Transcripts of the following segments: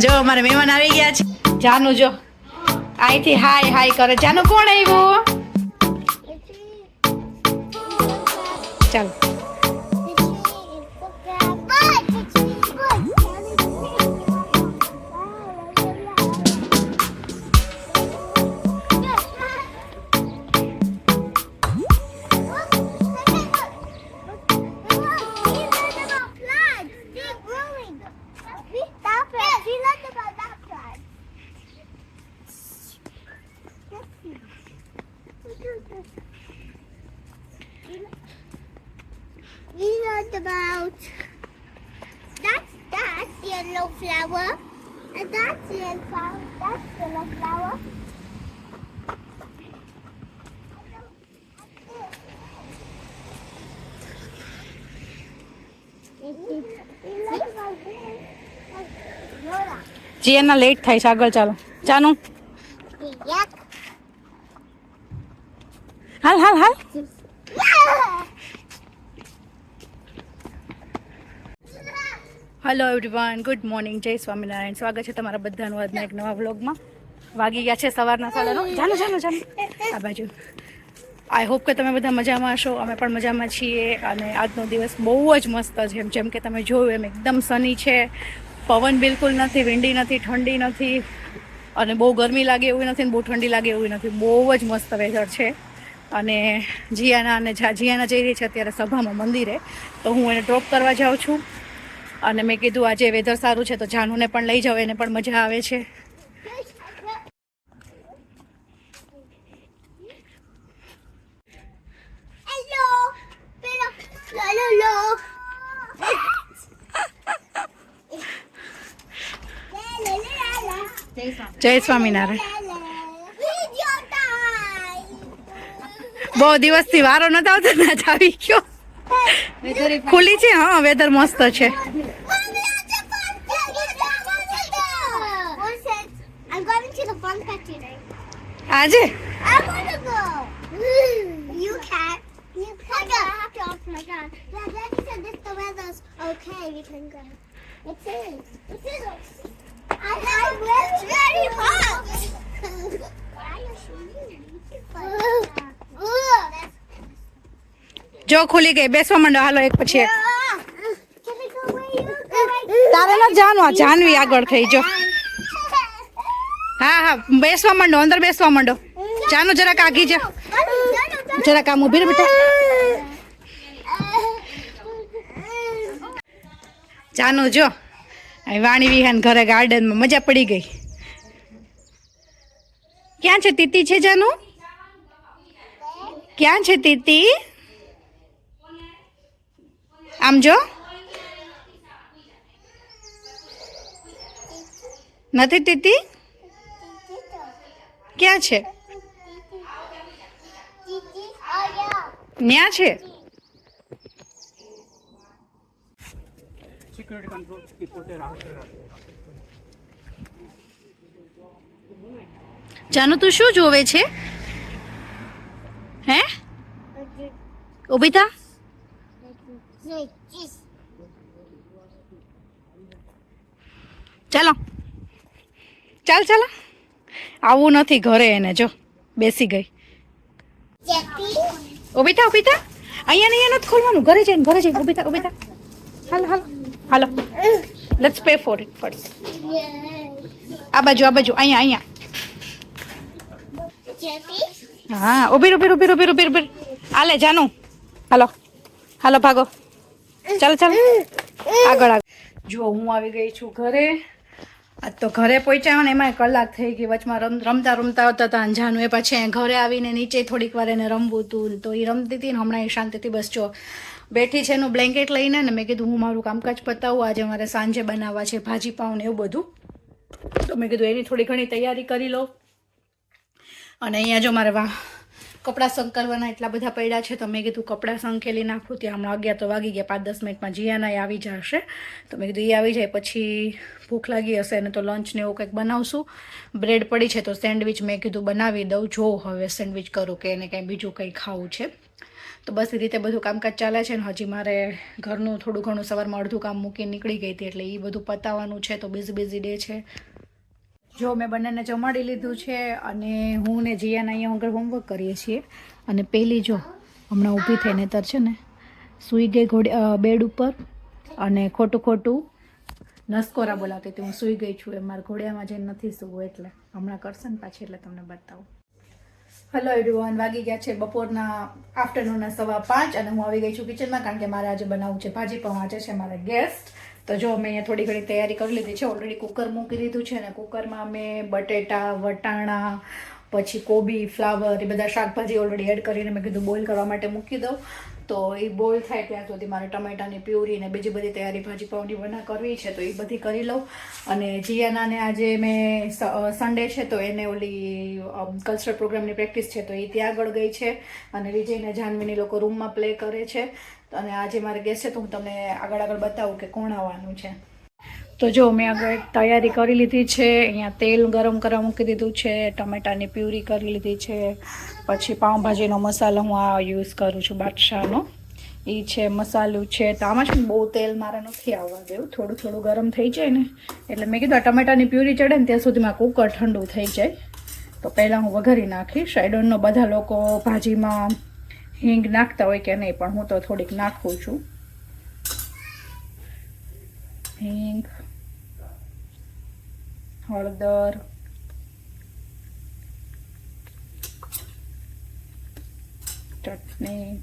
જો મારા મહેમાન આવી ગયા છે. જાનુ, જો. અહીંથી હાય હાય કરે. જાનુ, કોણ આવ્યું? ચાલો. About that's that's yellow flower, and that's yellow flower. That's yellow flower. જી. જીએનના લેટ થાય છે આગળ ચાલો જાનુ હાલ હાલ હાલ હેલો એવરીવન ગુડ મોર્નિંગ જય સ્વામિનારાયણ સ્વાગત છે તમારા બધાનું આજના એક નવા વ્લોગમાં. વાગી ગયા છે સવારના સાડા નવ ચાલો ચાલો ચાલો. આ બાજુ. આઈ હોપ કે તમે બધા મજામાં હશો. અમે પણ મજામાં છીએ અને આજનો દિવસ બહુ જ મસ્ત છે. એમ જેમ કે તમે જોયું એમ એકદમ સની છે. પવન બિલકુલ નથી વિંડી નથી, ઠંડી નથી. અને બહુ ગરમી લાગે એવું નથી ને બહુ ઠંડી લાગે એવી નથી. બહુ જ મસ્ત વેધર છે. અને જીયાના અને જીયાના જઈ રહી છે અત્યારે સભામાં મંદિરે, તો હું એને ડ્રોપ કરવા જાઉં છું. અને મેં કીધું આજે વેધર સારું છે તો જાનુને પણ લઈ જાઓ એને પણ મજા આવે છે. જય સ્વામિનારાયણ. બહુ દિવસથી વારો નતો આવતો ને આવી ગયો. ખુલ્લી છે? હા વેધર મસ્ત છે. આજે I want to go. You can't. You can't. I have to off my gun. Yeah, Daddy said if the weather's okay, we can go. It is. It is. I know it's very hot. જો ખુલી ગઈ બેસવા માંડો હાલો એક પછી એક Can we go where you going? તારે ન જાણવા જાનવી આગળ થઈ જો હા હા, બેસવા માંડો, અંદર બેસવા માંડો. ચાનો જરાક આગી જા. જરાક આમ ઊભી બેટા. જાનું જો વાણી વિહાન ઘરે ગાર્ડનમાં મજા પડી ગઈ. ક્યાં છે તીતી છે જાનું? ક્યાં છે તીતી? આમ જો. નથી તીતી? ક્યાં છે ન્યા છે જાનુ તું શું જોવે છે હે ઊભી થા ચાલો ચાલ ચાલો આવું નથી ઘરે એને, જો, બેસી ગઈ. ઊભી થા થા અહીંયા અહીંયા નથી ખોલવાનું. ઘરે જઈને ઘરે જઈને. ઊભી થા થા હાલો હાલો. હાલો. Let's pay for it first આ બાજુ આ બાજુ. અહીંયા અહીંયા. હા ઊભી ઊભી ઊભી ઊભી ઊભી ઊભી. હાલે, જાનું. હાલો. હાલો, ભાગો. ચાલો ચાલો. આગળ આગળ. જો હું આવી ગઈ છું ઘરે. આજ તો ઘરે પહોંચ્યા ને એમાં કલાક થઈ ગઈ. વચમાં રમ, રમતા રમતા આવતા હતા અંજાનું એ પછી ઘરે આવીને નીચે થોડીક વાર એને રમવું હતું તો એ રમતી હતી ને હમણાં એ શાંતિથી બસ જો બેઠી છે એનું બ્લેન્કેટ લઈને ને મેં કીધું હું મારું કામકાજ પતાવું, આજે મારે સાંજે બનાવવા છે ભાજી, પાઉં ને એવું બધું. તો મેં કીધું એની થોડી ઘણી તૈયારી કરી લો અને અહીંયા જો મારે વા કપડાં સંકલવાના એટલા બધા પડ્યા છે, તો મેં કીધું કપડાં સંકેલી નાખું, ત્યાં હમણાં અગિયાર તો વાગી ગયા, પાંચ દસ મિનિટમાં જીયાના આવી જશે. તો મેં કીધું, એ આવી જાય, પછી ભૂખ લાગી હશે ને તો લંચ ને એવું કંઈક બનાવશું. બ્રેડ પડી છે, તો સેન્ડવિચ મેં કીધું બનાવી દઉં, જો હવે સેન્ડવિચ કરું કે એને કંઈ બીજું કંઈ ખાવું છે. તો બસ એ રીતે બધું કામકાજ ચાલે છે, ને હજી મારે ઘરનું થોડું ઘણું સવારમાં અડધું કામ મૂકી નીકળી ગઈ હતી, એટલે એ બધું પતાવવાનું છે, તો બિઝી બિઝી ડે છે. જો મેં બંનેને જમાડી લીધું છે અને હું ને જીયાને અહીંયા આગળ હોમવર્ક કરીએ છીએ. અને પેલી જો હમણાં ઊભી થઈને તર છે ને, સૂઈ ગઈ ઘોડે બેડ ઉપર અને ખોટું ખોટું નસકોરા બોલાવતી હતી. હું સૂઈ ગઈ છું, એ મારા ઘોડિયામાં જઈને નથી સૂવું, એટલે હમણાં કરશે ને પાછી, એટલે તમને બતાવું. હલો એવરીવન વાગી ગયા છે બપોરના આફ્ટરનૂનના સવા પાંચ અને હું આવી ગઈ છું કિચનમાં કારણ કે મારે આજે બનાવવું છે. ભાજી પણ આજે છે મારે ગેસ્ટ તો જો મેં અહીંયા થોડી ઘણી તૈયારી કરી લીધી છે. ઓલરેડી કુકર મૂકી દીધું છે ને કુકરમાં મેં બટેટા, વટાણા પછી કોબી, ફ્લાવર એ બધા શાકભાજી ઓલરેડી એડ કરીને મેં કીધું બોઇલ કરવા માટે મૂકી દઉં. તો એ બોઇલ થાય ત્યાં સુધી મારે ટમેટાની પ્યુરી ને બીજી બધી તૈયારી ભાજી પાઉની બના કરવી છે, તો એ બધી કરી લઉં. અને જીયાનાને આજે મેં સન્ડે છે, તો એને ઓલી કલ્ચરલ પ્રોગ્રામની પ્રેક્ટિસ છે, તો એ ત્યાં આગળ ગઈ છે. અને વિજયને જાનવીની લોકો રૂમમાં પ્લે કરે છે. અને આજે મારે ગેસ છે, તો હું તમને આગળ આગળ બતાવું કે કોણ આવવાનું છે. તો જો મેં આગળ તૈયારી કરી લીધી છે, અહીંયા તેલ ગરમ કરવા મૂકી દીધું છે, ટમેટાની પ્યુરી કરી લીધી છે, પછી પાઉંભાજીનો મસાલો હું આ યુઝ કરું છું બાદશાહનો. એ છે મસાલું છે, તો આમાં છે બહુ તેલ મારે નથી આવવા દેવું, થોડું થોડું ગરમ થઈ જાય ને, એટલે મેં કીધું આ ટમેટાની પ્યુરી ચડે ને ત્યાં સુધીમાં કુકર ઠંડુ થઈ જાય. તો પહેલાં હું વઘારી નાખીશ આઈ બધા લોકો ભાજીમાં હિંગ નાખતા હોય કે નહીં, પણ હું તો થોડીક નાખું છું. હિંગ હળદર. ચટણી.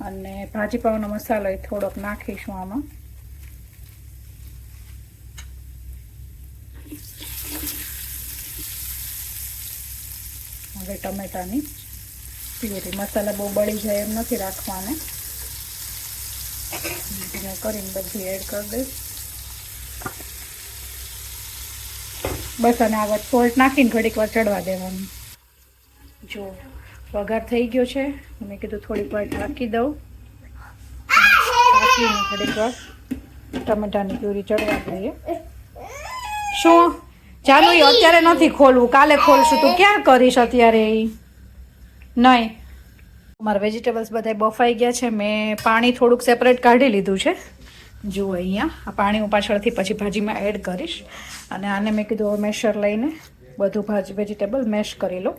અને ભાજીપાવનો મસાલો એ થોડોક નાખીશું આમાં. હવે ટમેટાની પ્યુરી. મસાલા બહુ બળી જાય એમ નથી રાખવાને. કરીને બધી એડ કરી દઈશ. બસ અને આગળ સોલ્ટ નાખીને ઘડીક વાર ચડવા દેવાનું. જો, વઘાર થઈ ગયો છે. મેં કીધું થોડીક વાર ઢાંકી દઉં. ઢાંકીને ઘડીક વાર ટમેટાની પ્યુરી ચડવા દઈએ. શું? ચાલુ એ અત્યારે નથી ખોલવું. કાલે ખોલશું. તું ક્યાં કરીશ અત્યારે એ નહીં. મારા વેજીટેબલ્સ બધા બફાઈ ગયા છે. મેં પાણી થોડુંક સેપરેટ કાઢી લીધું છે. જુઓ અહીંયા. આ પાણી હું પાછળથી પછી ભાજીમાં એડ કરીશ. અને આને મેં કીધું મેશર લઈને બધું ભાજી વેજીટેબલ મેશ કરી લો.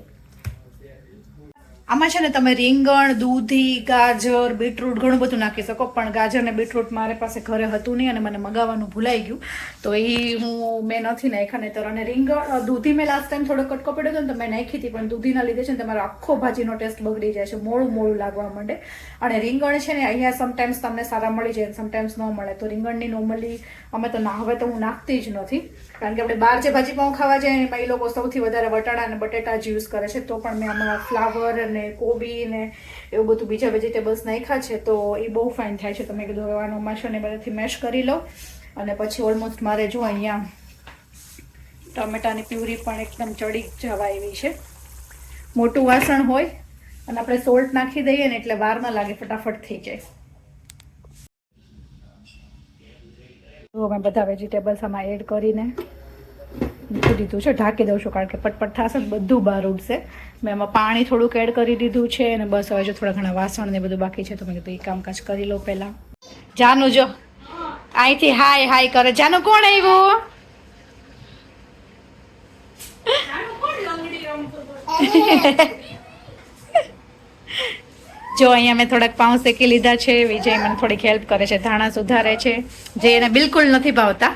આમાં છે ને તમે રીંગણ, દૂધી, ગાજર બીટરૂટ ઘણું બધું નાખી શકો, પણ ગાજર ને બીટરૂટ મારી પાસે ઘરે હતું નહીં અને મને મગાવવાનું ભૂલાઈ ગયું. તો એ હું, મેં નથી નાખ્યા નહીં તો અને રીંગણ દૂધી મેં લાસ્ટ ટાઈમ થોડો કટકો પડ્યો હતો ને તો મેં નાખી હતી, પણ દૂધીના લીધે છે ને તમારો આખો ભાજીનો ટેસ્ટ બગડી જાય છે, મોડું મોળું લાગવા માંડે. અને રીંગણ છે ને અહીંયા સમટાઈમ્સ તમને સારા મળી જાય સમટાઈમ્સ ન મળે. તો રીંગણની નોર્મલી અમે તો ના, હવે તો હું નાખતી જ નથી. કારણ કે આપણે બહાર જે ભાજી પાઉં ખાવા જાય એમાં એ લોકો સૌથી વધારે વટાણા અને બટેટા જ યુઝ કરે છે. તો પણ મેં આમાં ફ્લાવર અને કોબી ને એવું બધું બીજા વેજીટેબલ્સ નાખ્યા છે, તો એ બહુ ફાઇન થાય છે. તો મેં કીધું આનો માછો ને બધાથી મેશ કરી લો અને પછી ઓલમોસ્ટ મારે જો અહીંયા ટમેટાની પ્યુરી પણ એકદમ ચડી જવા એવી છે. મોટું વાસણ હોય અને આપણે સોલ્ટ નાખી દઈએ ને એટલે વાર ન લાગે ફટાફટ થઈ જાય. તો અમે બધા વેજીટેબલ્સ આમાં એડ કરીને મૂકી દીધું છે. ઢાંકી દઉં છું કારણ કે પટપટ થશે ને બધું બહાર ઉડશે. મેં એમાં પાણી થોડુંક એડ કરી દીધું છે અને બસ હવે જો થોડા ઘણા વાસણ ને બધું બાકી છે તો મેં કીધું એ કામકાજ કરી લો પહેલાં. જાનું જો અહીંથી હાય હાય કરે. જાનું કોણ આવ્યું? જો અહીંયા મેં થોડાક પાઉં શેકી લીધા છે વિજય મને થોડીક હેલ્પ કરે છે ધાણા સુધારે છે જે એને બિલકુલ નથી ભાવતા.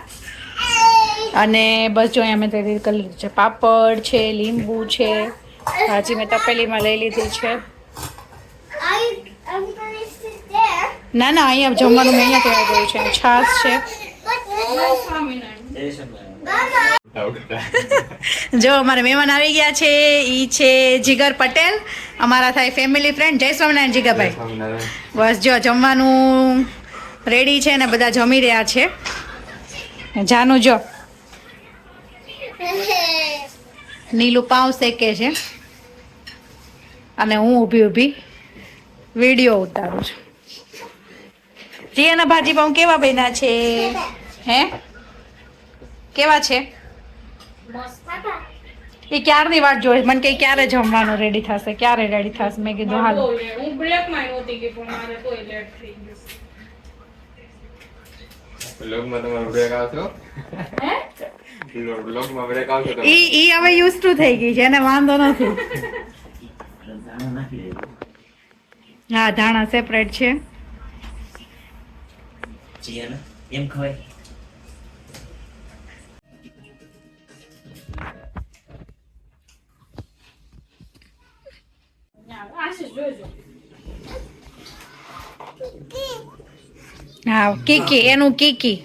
અને બસ જો અહીંયા મેં તૈયારી કરી લીધું છે પાપડ છે લીંબુ છે ભાજી મેં તપેલીમાં લઈ લીધી છે. ના ના અહીંયા જમવાનું મેં અહીંયા તૈયાર કર્યું છે છાશ છે. જો અમારા મહેમાન આવી ગયા છે ઈ છે જીગર પટેલ અમારા થાય ફેમિલી ફ્રેન્ડ જય સ્વામિનારાયણ જીગરભાઈ બસ જો જમવાનું રેડી છે ને બધા જમી રહ્યા છે. જાનું જો. નીલું પાઉં શેકે છે. અને હું ઊભી ઊભી વીડિયો ઉતારું છું. જીયાના ભાજી પાઉં કેવા બન્યા છે? હે? કેવા છે. એ ક્યારની વાત જોઈ? મને કે ક્યારે જમવાનું રેડી થશે? ક્યારે રેડી થશે? મેં કીધું હાલ. હું બ્રેકમાં નહોતી કે પણ મારે તો લેટ થઈ ગયું વ્લોગમાં તમારો બ્રેક આવશો? વ્લોગમાં બ્રેક આવશો ઈ ઈ હવે યુઝ ટુ થઈ ગઈ છે એને વાંધો નથી. હા ધાણા સેપરેટ છે. એમ ખવાય? આશીષ જોજો હા કીકી એનું કીકી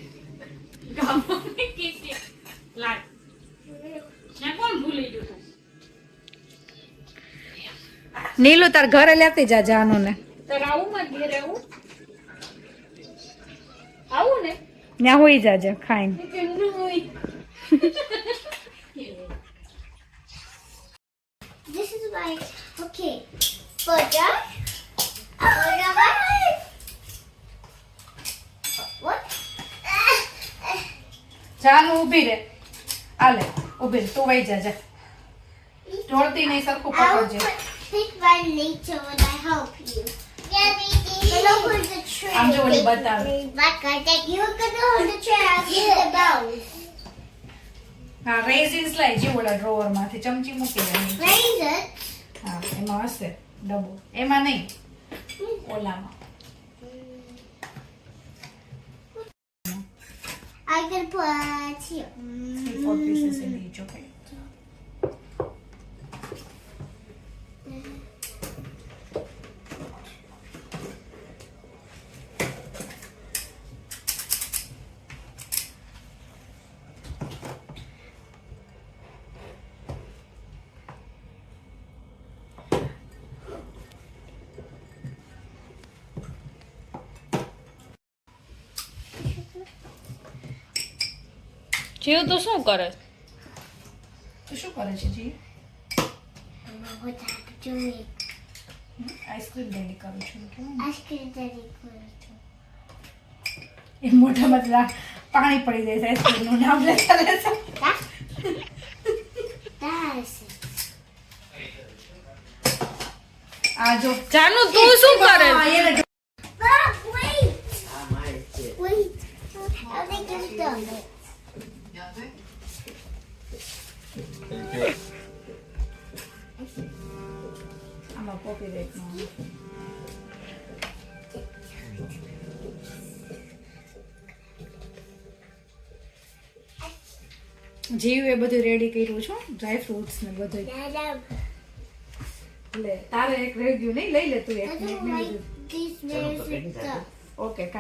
નીલુ તાર ઘરે લેતી જા જાનું ને ત્યાં હોઈ જાજે ખાઈને જાનું ઊભી રે આલે ઊભી રે તું વઈ જા જા ઢોળતી નહીં સરખું પકડજે. આમ જો ઓલી બતાવે. હા રેઝિન્સ લાઈ જે ઓલા ડ્રોવરમાંથી ચમચી મૂકી દે. Raisins. હા એમાં હશે ડબ્બો એમાં નહીં ઓલામાં I can put here. three four pieces in each okay જીવ તું શું કરે તું શું કરે છે જી What I'm doing. Ice cream ready કરું છું એ મોટા જ પાણી પડી જાય છે આઈસ્ક્રીમનું નામ લેતા લેતા. આ જો જાનુ તું શું કરે wait. આ મારે જ છે Wait. I think it's done. આમાં કોપી રાઈટમાં જીવ એ બધું રેડી કર્યું છું ડ્રાય ફ્રૂટ્સ ને બધું Dad, um, લે તારે એક રહી ગયું નહીં લઈ લે તું એક. ઓકે કાંઈ